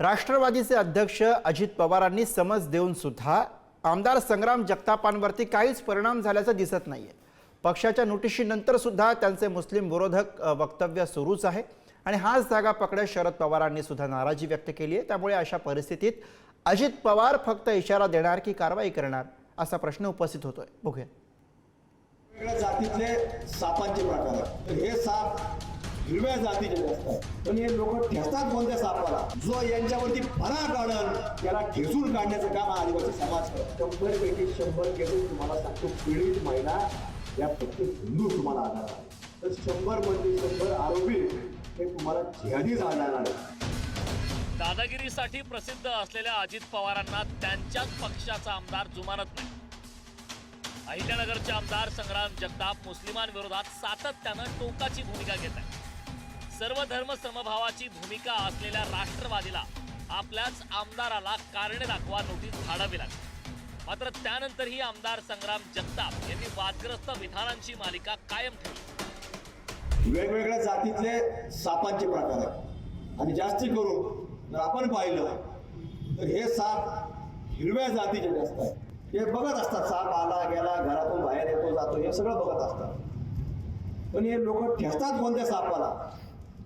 राष्ट्रवादीचे अध्यक्ष अजित पवारांनी समज देऊन सुद्धा आमदार संग्राम जगतापांवरती काहीच परिणाम झाल्याचं दिसत नाहीये. पक्षाच्या नोटिशीनंतर सुद्धा त्यांचे मुस्लिम विरोधक वक्तव्य सुरूच आहे. आणि हाच जागा पकडत शरद पवारांनी सुद्धा नाराजी व्यक्त केली आहे. त्यामुळे अशा परिस्थितीत अजित पवार फक्त इशारा देणार की कारवाई करणार असा प्रश्न उपस्थित होतोय. बघूया. वेगळ्या जातीतले सापांचे प्रकार हे साप हिरव्या जातीचे असतात पण हे लोक ठेचतात कोणत्या सापाला? जो यांच्यावरती फणा काढल त्याला ठेचून काढण्याचं काम आदिवासी समाज करतो. शंभर पैकी शंभर केसेस तुम्हाला सांगतो. पीडित महिला या फक्त हिंदू तुम्हाला आढळणार तर शंभरमध्ये शंभर आरोपी हे तुम्हाला जिहादीच आढळणार आहेत. दादागिरीसाठी प्रसिद्ध असलेल्या अजित पवारांना त्यांच्याच पक्षाचा आमदार जुमानत नाही. अहिल्यानगरचे आमदार संग्राम जगताप मुस्लिमांविरोधात सातत्यानं टोकाची भूमिका घेत आहेत. सर्व धर्म समभावाची भूमिका असलेल्या राष्ट्रवादीला आपल्याच आमदाराला कारणे दाखवा नोटीस धाडावी लागली. मात्र त्यानंतरही आमदार संग्राम जगताप यांनी वादग्रस्त विधानांची मालिका कायम ठेवली. वेगवेगळ्या जातीतले सापांचे प्रकार आहेत. आणि जास्ती करून जर आपण पाहिलं तर हे साप हिरव्या जातीचे जास्त असतात हे बघत असतात साप आला गेला घरातून बाहेर येतो जातो हे सगळं बघत असतात. पण हे लोक ठेसतात कोणत्या सापाला?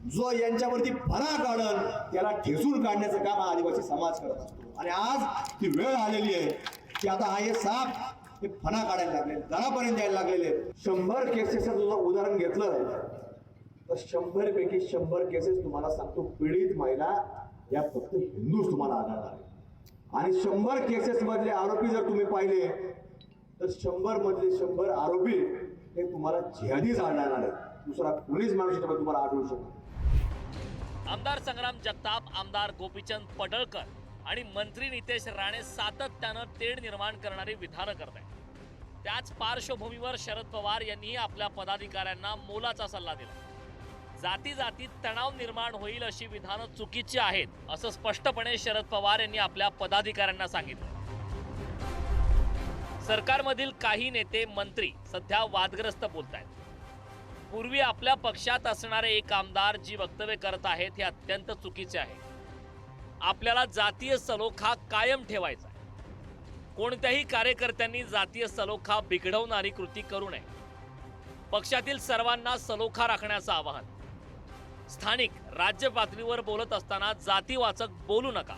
जो यांच्यावरती फणा काढल त्याला ठेसून काढण्याचं काम हा आदिवासी समाज करत असतो. आणि आज ती वेळ आलेली आहे की आता हा हे साप हे फणा काढायला लागले दरापर्यंत यायला लागलेले शंभर केसेसचं तुझं उदाहरण घेतलं तर शंभर पैकी शंभर केसेस तुम्हाला सांगतो पीडित महिला या फक्त हिंदूच तुम्हाला आढळणार आहे आणि शंभर केसेस मधले आरोपी जर तुम्ही पाहिले तर शंभर मधले शंभर आरोपी हे तुम्हाला जिहादीच आढळणार आहेत. दुसरा पोलीस माणूस तुम्हाला आढळू शकतो आमदार संग्राम जगताप आमदार गोपीचंद पडळकर आणि मंत्री नितेश राणे सातत्यानं तेढ निर्माण करणारी विधानं करत आहेत. त्याच पार्श्वभूमीवर शरद पवार यांनीही आपल्या पदाधिकाऱ्यांना मोलाचा सल्ला दिला. जाती जातीत तणाव निर्माण होईल अशी विधानं चुकीची आहेत असं स्पष्टपणे शरद पवार यांनी आपल्या पदाधिकाऱ्यांना सांगितलं. सरकारमधील काही नेते मंत्री सध्या वादग्रस्त बोलत आहेत पूर्वी आपल्या पक्षात असणारे एक आमदार जी वक्तव्य करत आहेत हे अत्यंत चुकीचे आहे. आपल्याला जातीय सलोखा कायम ठेवायचा आहे. कोणत्याही कार्यकर्त्यांनी जातीय सलोखा बिघडवणारी कृती करू नये. पक्षातील सर्वांना सलोखा राखण्याचं आवाहन. स्थानिक राज्य पातळीवर बोलत असताना जातीवाचक बोलू नका.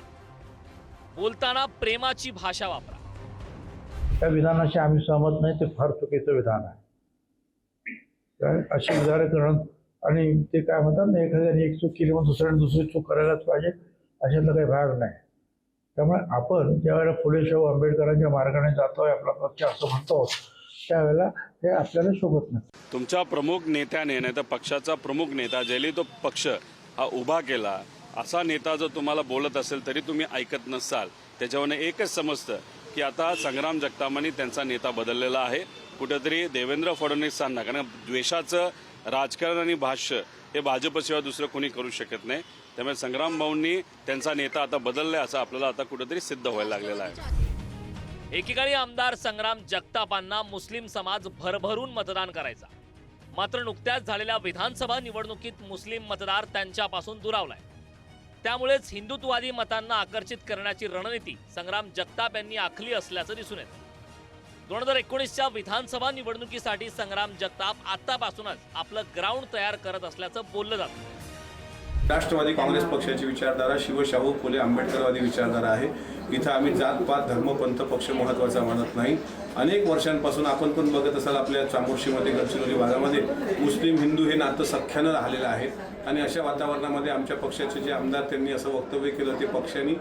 बोलताना प्रेमाची भाषा वापरा. त्या विधानाशी आम्ही सहमत नाही ते फार चुकीचं विधान आहे. काय? अशी विधानं करणं. आणि ते काय म्हणतात ना एखाद्याने एक चूक केली मग दुसऱ्याने दुसरी चूक करायलाच पाहिजे अशातला काही भाग नाही. त्यामुळे आपण ज्यावेळेला फुले शाहू आंबेडकरांच्या मार्गाने जातोय आपला पक्ष असं म्हणतो त्यावेळेला हे आपल्याला शोभत नाही. तुमच्या प्रमुख नेत्याने नाही तर पक्षाचा प्रमुख नेता ज्याने तो पक्ष हा उभा केला असा नेता जर तुम्हाला बोलत असेल तरी तुम्ही ऐकत नसाल. त्याच्यावरनं एकच समजतं की आता संग्राम जगतामानी त्यांचा नेता बदललेला आहे. कुठेतरी देवेंद्र फडणवीसांना कारण द्वेषाचं राजकारण आणि भाष्य हे भाजपशिवाय दुसरं कोणी करू शकत नाही. त्यामुळे संग्राम भाऊंनी त्यांचा नेता आता बदललाय असं आपल्याला आता कुठेतरी सिद्ध व्हायला लागलेलं आहे. एकीकाळी आमदार संग्राम जगतापांना मुस्लिम समाज भरभरून मतदान करायचा. मात्र नुकत्याच झालेल्या विधानसभा निवडणुकीत मुस्लिम मतदार त्यांच्यापासून दुरावलाय. त्यामुळेच हिंदुत्ववादी मतांना आकर्षित करण्याची रणनीती संग्राम जगताप यांनी आखली असल्याचं दिसून येतं. दोन हजार एकोणीसच्या विधानसभा निवडणुकीसाठी संग्राम जगताप आतापासूनच आपलं ग्राउंड तयार करत असल्याचं बोललं जातं. राष्ट्रवादी काँग्रेस पक्षाची विचारधारा शिवशाहू फुले आंबेडकरवादी विचारधारा आहे. इथं आम्ही जातपात धर्मपंथ पक्ष महत्त्वाचा मानत नाही. अनेक वर्षांपासून आपण पण बघत असाल आपल्या चामोर्शीमध्ये गडचिरोली भागामध्ये मुस्लिम हिंदू हे नातं सख्यानं राहिलेलं आहे. आणि अशा वातावरणामध्ये आमच्या पक्षाचे जे आमदार त्यांनी असं वक्तव्य केलं ते पक्षाने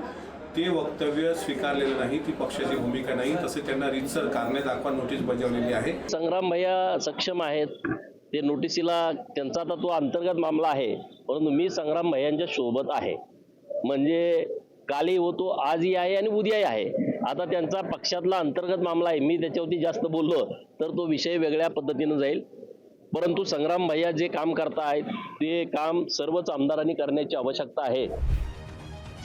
ते वक्तव्य स्वीकारलेलं नाही ती पक्षाची भूमिका नाही तसे त्यांना रितसर कारणे दाखवा नोटीस बजावलेली आहे. संग्राम भैया सक्षम आहेत. ते नोटिसीला त्यांचा आता तो अंतर्गत मामला आहे परंतु मी संग्राम भैयांच्या सोबत आहे. म्हणजे कालही होतो आजही आहे आणि उद्याही आहे. आता त्यांचा पक्षातला अंतर्गत मामला आहे मी त्याच्यावरती जास्त बोललो तर तो विषय वेगळ्या पद्धतीनं जाईल. परंतु संग्राम भैया जे काम करता आहेत ते काम सर्वच आमदारांनी करण्याची आवश्यकता आहे.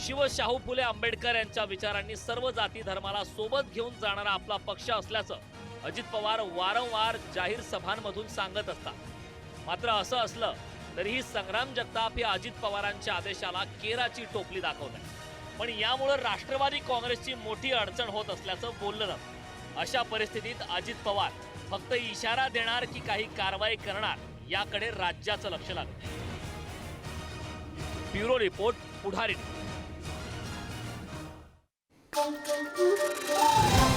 शिव शाहू फुले आंबेडकर यांच्या विचारांनी सर्व जाती धर्माला सोबत घेऊन जाणारा आपला पक्ष असल्याचं अजित पवार वारंवार जाहीर सभांमधून सांगत असतात. मात्र असं असलं तरीही संग्राम जगताप हे अजित पवारांच्या आदेशाला केराची टोपली दाखवत आहे पण यामुळं राष्ट्रवादी काँग्रेसची मोठी अडचण होत असल्याचं बोललं जातं. अशा परिस्थितीत अजित पवार फक्त इशारा देणार की काही कारवाई करणार याकडे राज्याचं लक्ष लागलं bureau report Pudhari Bom, bom, bom, bom.